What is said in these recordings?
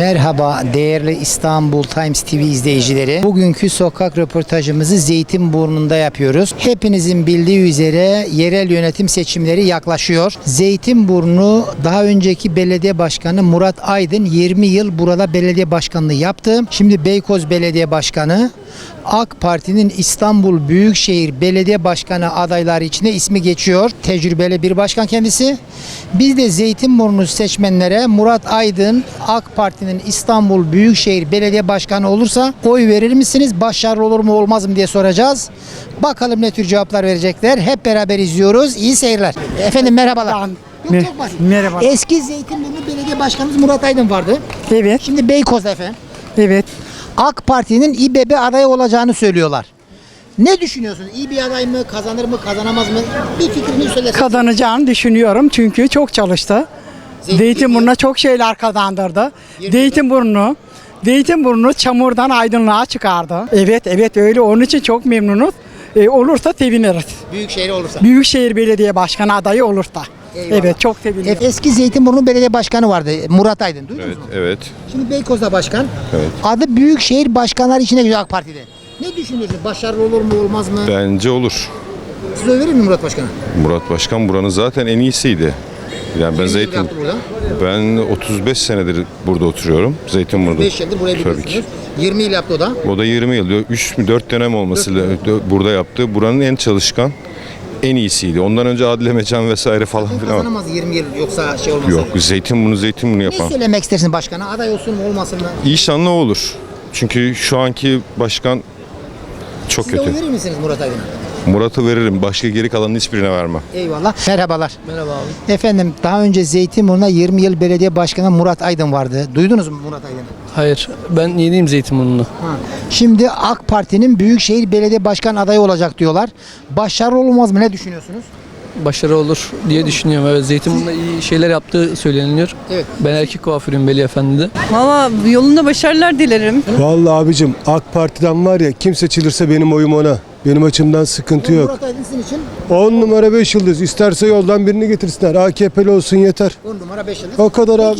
Merhaba değerli İstanbul Times TV izleyicileri. Bugünkü sokak röportajımızı Zeytinburnu'nda yapıyoruz. Hepinizin bildiği üzere yerel yönetim seçimleri yaklaşıyor. Zeytinburnu daha önceki belediye başkanı Murat Aydın 20 yıl burada belediye başkanlığı yaptı. Şimdi Beykoz Belediye Başkanı AK Parti'nin İstanbul Büyükşehir Belediye Başkanı adayları içinde ismi geçiyor. Tecrübeli bir başkan kendisi. Biz de Zeytinburnu seçmenlere Murat Aydın AK Parti'nin İstanbul Büyükşehir Belediye Başkanı olursa oy verir misiniz? Başarılı olur mu olmaz mı diye soracağız. Bakalım ne tür cevaplar verecekler. Hep beraber izliyoruz. İyi seyirler. Efendim merhabalar. Yok, Me- çok basit. merhaba. Eski Zeytinburnu Belediye Başkanımız Murat Aydın vardı. Evet, Şimdi Beykoz'da efendim. evet. AK Parti'nin İBB adayı olacağını söylüyorlar. Ne düşünüyorsunuz? İyi bir aday mı? Kazanır mı? Kazanamaz mı? Bir fikrini söylesin. Kazanacağını düşünüyorum çünkü çok çalıştı. Zeytin- Zeytinburnu'na çok şeyler kazandırdı. Zeytinburnu, Zeytinburnu çamurdan aydınlığa çıkardı. Evet, evet öyle. Onun için çok memnunuz. E, olursa seviniriz. Büyük şehir olursa. Büyükşehir Belediye Başkanı adayı olursa. Eyvallah. Evet, çok seviniyorum. E, Eski Zeytinburnu Belediye Başkanı vardı. Murat Aydın. Duydunuz Evet, mu? evet. Şimdi Beykoz'da başkan. Evet. Adı Büyükşehir Başkanlar içine giriyor AK Parti'de. Ne düşünüyorsunuz? Başarılı olur mu olmaz mı? Bence olur. Siz oy verir mi Murat Başkan'a? Murat Başkan buranın zaten en iyisiydi. Yani ben Zeytin ben 35 senedir burada oturuyorum. Zeytinburnu'da. 5 yıldır burayı Tabii biliyorsunuz. ki. 20 yıl yaptı o da. O da 20 yıl, 3 mü 4 dönem olması lazım. burada yaptı. Buranın en çalışkan, en iyisiydi. Ondan önce Adile Mecan vesaire falan filan. Kazanamaz 20 yıl yoksa şey olmasa. Yok, Zeytinburnu Zeytinburnu Ne yapan. söylemek istersin başkana? Aday olsun mu olmasın mı? İnşallah olur. Çünkü şu anki başkan çok Siz de oy kötü. verir misiniz Murat Aydın'a? Murat'ı veririm. Başka geri kalanın hiçbirine vermem. Eyvallah. Merhabalar. Merhaba abi. Efendim daha önce Zeytinburnu'na 20 yıl belediye başkanı Murat Aydın vardı. Duydunuz mu Murat Aydın'ı? Hayır, ben yeniyim Zeytinburnu'na. Ha. Şimdi AK Parti'nin Büyükşehir Belediye Başkan adayı olacak diyorlar. Başarılı olmaz mı? Ne düşünüyorsunuz? Başarı olur diye düşünüyorum. Evet, Zeytinburnu'nda iyi şeyler yaptığı söyleniliyor. Evet. Ben erkek kuaförüyüm Veli Efendi'de. Valla yolunda başarılar dilerim. Vallahi abicim AK Parti'den var ya kim seçilirse benim oyum ona. Benim açımdan sıkıntı yok. Murat Aydın sizin için 10 numara 5 yıldız. İsterse yoldan birini getirsinler. AKP'li olsun yeter. 10 numara 5 yıldız. O kadar abi.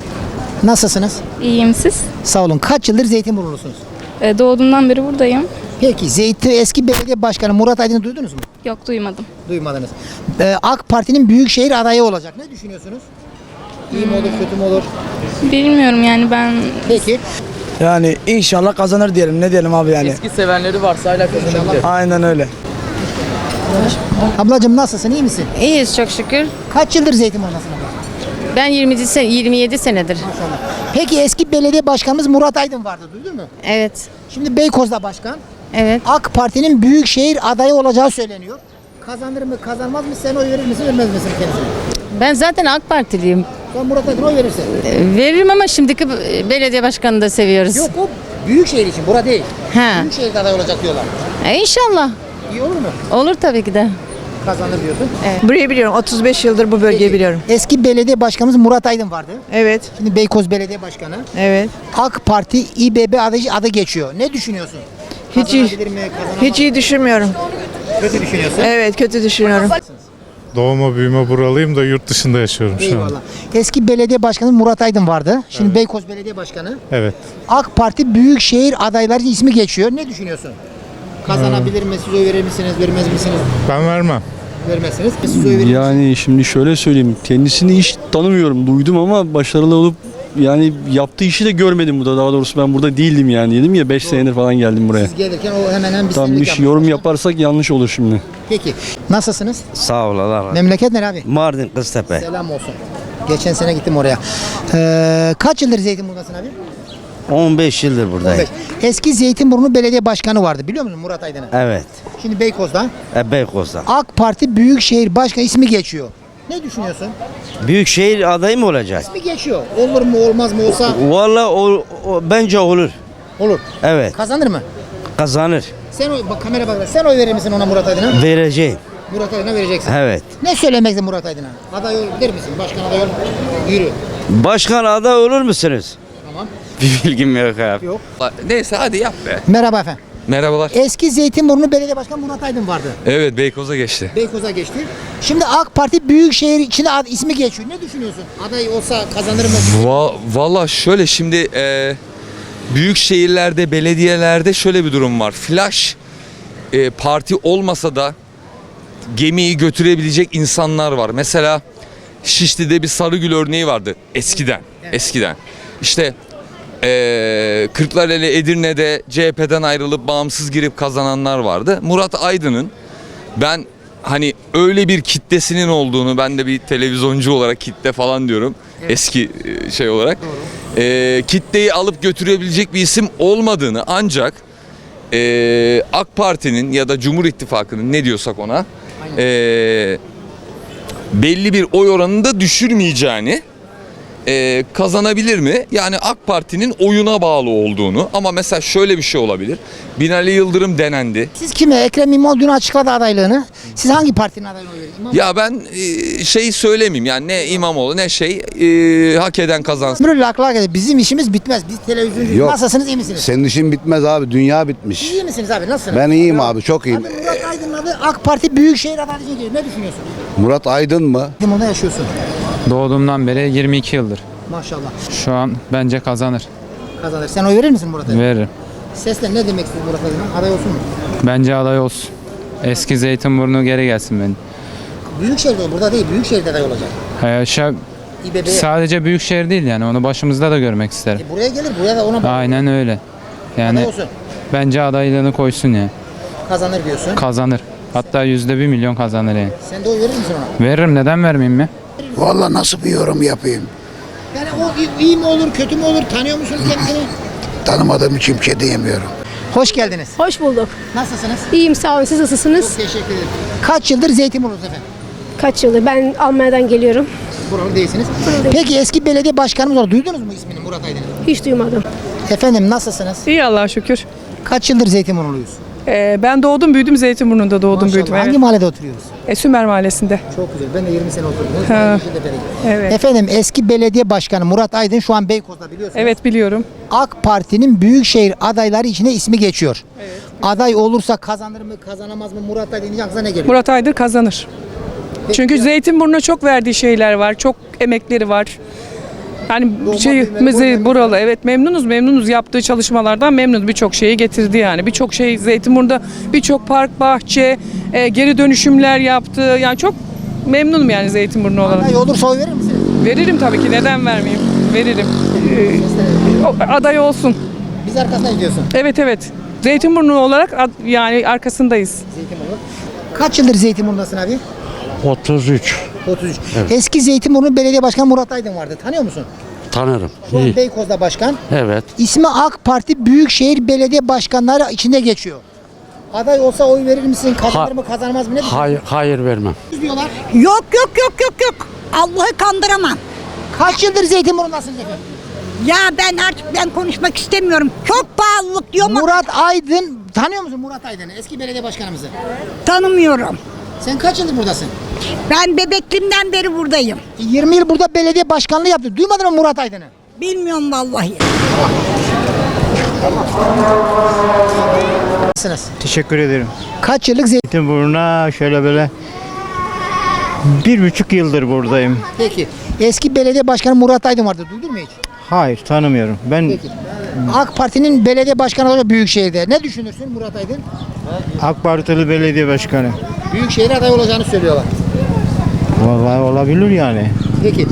Nasılsınız? İyiyim siz? Sağ olun. Kaç yıldır Zeytinburnu'lusunuz? Ee, doğduğumdan beri buradayım. Peki Zeytin eski belediye başkanı Murat Aydın'ı duydunuz mu? Yok duymadım. Duymadınız. Ee, AK Parti'nin Büyükşehir adayı olacak. Ne düşünüyorsunuz? İyi mi olur, kötü mü olur? Bilmiyorum yani ben Peki. Yani inşallah kazanır diyelim. Ne diyelim abi yani. Eski sevenleri varsa hala kazanabilir. Aynen öyle. Ablacığım nasılsın? iyi misin? İyiyiz çok şükür. Kaç yıldır Zeytinburnu'ndasın abla? Ben 27 sen 27 senedir. Maşallah. Peki eski belediye başkanımız Murat Aydın vardı. Duydun mu? Evet. Şimdi Beykoz'da başkan. Evet. AK Parti'nin Büyükşehir adayı olacağı söyleniyor. Kazanır mı kazanmaz mı sen oy verir misin vermez misin kendisine? Ben zaten AK Partiliyim. Sen Murat Aydın'a oy verirsin. Ee, Veririm ama şimdiki belediye başkanını da seviyoruz. Yok o Büyükşehir için bura değil. Ha. Büyükşehir'de aday olacak diyorlar. E, inşallah. İyi olur mu? Olur tabii ki de. Kazanır diyorsun. Burayı biliyorum. 35 yıldır bu bölgeyi Peki, biliyorum. Eski belediye başkanımız Murat Aydın vardı. Evet, Şimdi Beykoz Belediye Başkanı. evet. AK Parti İBB adayı adı geçiyor. Ne düşünüyorsun? Hiç iyi, mi? Hiç iyi düşünmüyorum. Kötü düşünüyorsun. Evet, kötü düşünüyorum. Doğma büyüme buralıyım da yurt dışında yaşıyorum şu an. Eyvallah. Eski belediye başkanı Murat Aydın vardı. Şimdi Beykoz Belediye Başkanı. Evet. AK Parti Büyükşehir adayları ismi geçiyor. Ne düşünüyorsun? Kazanabilir mi? Siz oy verir misiniz? Vermez misiniz? Ben vermem. Vermezsiniz. Siz oy verir misiniz? Yani şimdi şöyle söyleyeyim. Kendisini hiç tanımıyorum. Duydum ama başarılı olup yani yaptığı işi de görmedim burada. Daha doğrusu ben burada değildim yani. Dedim ya 5 senedir falan geldim buraya. Siz gelirken o hemen hemen bir Tam senelik iş yapmış. yorum yaparsak yanlış olur şimdi. Peki. Nasılsınız? Sağ ol Allah razı Memleket nere abi? Mardin Kıztepe. Selam olsun. Geçen sene gittim oraya. Ee, kaç yıldır Zeytinburnu'dasın abi? 15 yıldır buradayım. 15. Eski Zeytinburnu Belediye Başkanı vardı biliyor musun Murat Aydın'ı? Evet. Şimdi Beykoz'da. E, Beykoz'da. AK Parti Büyükşehir Başkanı ismi geçiyor. Ne düşünüyorsun? Büyükşehir adayı mı olacak? İsmi geçiyor. Olur mu olmaz mı olsa Valla o, o- bence olur. olur. Evet. Kazanır mı? Kazanır. Sen oy, bak kamera bak. Sen oy verir misin ona Murat Aydın'a? Vereceğim. Murat Aydın'a vereceksin. Evet. Ne söylemeksin Murat Aydın'a? Aday ol der misin? Başkan aday ol. Yürü. Başkan aday olur musunuz? Tamam. Bir bilgim yok abi. Yok. Neyse hadi yap be. Merhaba efendim. Merhabalar. Eski Zeytinburnu Belediye Başkanı Murat Aydın vardı. Evet Beykoz'a geçti. Beykoz'a geçti. Şimdi AK Parti Büyükşehir içinde ad- ismi geçiyor. Ne düşünüyorsun? Aday olsa kazanır mı? Va- Valla şöyle şimdi e, büyük şehirlerde, belediyelerde şöyle bir durum var. Flash e, parti olmasa da gemiyi götürebilecek insanlar var. Mesela Şişli'de bir Sarıgül örneği vardı eskiden. Eskiden. İşte e, Kırklareli Edirne'de CHP'den ayrılıp bağımsız girip kazananlar vardı. Murat Aydın'ın ben hani öyle bir kitlesinin olduğunu ben de bir televizyoncu olarak kitle falan diyorum eski e, şey olarak. E, kitleyi alıp götürebilecek bir isim olmadığını ancak e, AK Parti'nin ya da Cumhur İttifakı'nın ne diyorsak ona e, belli bir oy oranında düşürmeyeceğini e, kazanabilir mi? Yani AK Parti'nin oyuna bağlı olduğunu ama mesela şöyle bir şey olabilir. Binali Yıldırım denendi. Siz kime? Ekrem İmamoğlu dün açıkladı adaylığını. Siz hangi partinin verin? İmamoğlu. Ya ben e, şey söylemeyeyim yani ne İmamoğlu ne şey e, hak eden kazansın. Böyle lak lak bizim işimiz bitmez. Biz televizyoncuyuz. Yok. Nasılsınız? iyi misiniz? Senin işin bitmez abi. Dünya bitmiş. İyi misiniz abi? Nasılsınız? Ben iyiyim abi. Çok iyiyim. Abi Murat Aydın'ın adı AK Parti Büyükşehir adaylığı geliyor. Ne düşünüyorsun? Murat Aydın mı? Burada yaşıyorsun. Doğduğumdan beri 22 yıldır. Maşallah. Şu an bence kazanır. Kazanır. Sen oy verir misin Murat Aydın'a? Veririm. Sesle ne demek istiyorsun Murat Aydın'a? Aday olsun mu? Bence aday olsun. Eski Zeytinburnu geri gelsin benim. Büyükşehir'de burada değil. Büyükşehir'de aday olacak. Ee, şu- İBB'ye. sadece büyük şehir değil yani onu başımızda da görmek isterim. E buraya gelir. Buraya da ona bağlı. Aynen öyle. Aday Yani olsun. bence adaylığını koysun ya. Kazanır diyorsun. Kazanır. Hatta yüzde bir milyon kazanır yani. Sen de oy verir misin ona? Veririm neden vermeyeyim mi? Vallahi nasıl bir yorum yapayım? Yani o iyi- mi olur, kötü mü olur? Tanıyor musunuz kendisini? Tanımadığım için bir şey diyemiyorum. Hoş geldiniz. Hoş bulduk. Nasılsınız? İyiyim sağ olun. Siz nasılsınız? Teşekkür ederim. Kaç yıldır Zeytinburnu'dasınız efendim? Kaç yıldır? Ben Almanya'dan geliyorum. Buralı değilsiniz. Buralı değilim. Peki eski belediye başkanımız var. Duydunuz mu ismini Murat Aydın'ın? Hiç duymadım. Efendim nasılsınız? İyi Allah'a şükür. Kaç yıldır Zeytinburnu'luyuz? Ee, ben doğdum büyüdüm Zeytinburnu'nda doğdum Maşallah. büyüdüm. Hangi Evet. mahallede oturuyoruz? E, Sümer Mahallesi'nde. Çok güzel. Ben de 20 sene oturdum. Ha. Evet. Efendim eski belediye başkanı Murat Aydın şu an Beykoz'da biliyorsunuz. Evet biliyorum. AK Parti'nin büyükşehir adayları içine ismi geçiyor. Aday olursa kazanır mı kazanamaz mı Murat Aydın aklınıza ne geliyor? Murat Aydın kazanır. Çünkü Zeytinburnu'na çok verdiği şeyler var. Çok emekleri var. Yani Doğma şey bizi buralı. evet memnunuz memnunuz yaptığı çalışmalardan memnunuz birçok şeyi getirdi yani birçok şey Zeytinburnu'da birçok park bahçe e, geri dönüşümler yaptı yani çok memnunum yani Zeytinburnu olarak. Aday olursa oy verir misiniz? Veririm tabii ki neden vermeyeyim veririm Ee, aday olsun Biz arkasına gidiyorsun. evet evet Zeytinburnu olarak yani arkasındayız. Zeytinburnu. Kaç yıldır Zeytinburnu'dasın abi? 33. 33. Eski Zeytinburnu Belediye Başkanı Murat Aydın vardı. Tanıyor musun? Tanırım. Şu an Beykoz'da başkan. Evet. İsmi AK Parti Büyükşehir Belediye Başkanları içinde geçiyor. Aday olsa oy verir misin? Kazanır Ha- mı kazanmaz mı? Ne Hayır, hayır vermem. düşünüyorsunuz diyorlar. Yok yok yok yok yok. Allah'ı kandıramam. Kaç yıldır Zeytinburnu'ndasınız efendim? Ya ben artık ben konuşmak istemiyorum. Çok pahalılık diyor ama Murat Aydın, tanıyor musun Murat Aydın'ı? Eski belediye başkanımızı. tanımıyorum. Sen kaç yıldır buradasın? Ben bebekliğimden beri buradayım. 20 yıl burada belediye başkanlığı yaptı. Duymadın mı Murat Aydın'ı? Bilmiyorum vallahi. Nasılsınız? Teşekkür ederim. Kaç yıllık Zeytin? Zeytinburnu'na şöyle böyle bir buçuk yıldır buradayım. Peki. Eski belediye başkanı Murat Aydın vardı. Duydun mu hiç? Hayır tanımıyorum. Ben Peki. AK Parti'nin belediye başkanı olacak Büyükşehir'de. Ne düşünürsün Murat Aydın? AK Partili belediye başkanı. Büyükşehir aday olacağını söylüyorlar. Vallahi olabilir yani. Peki.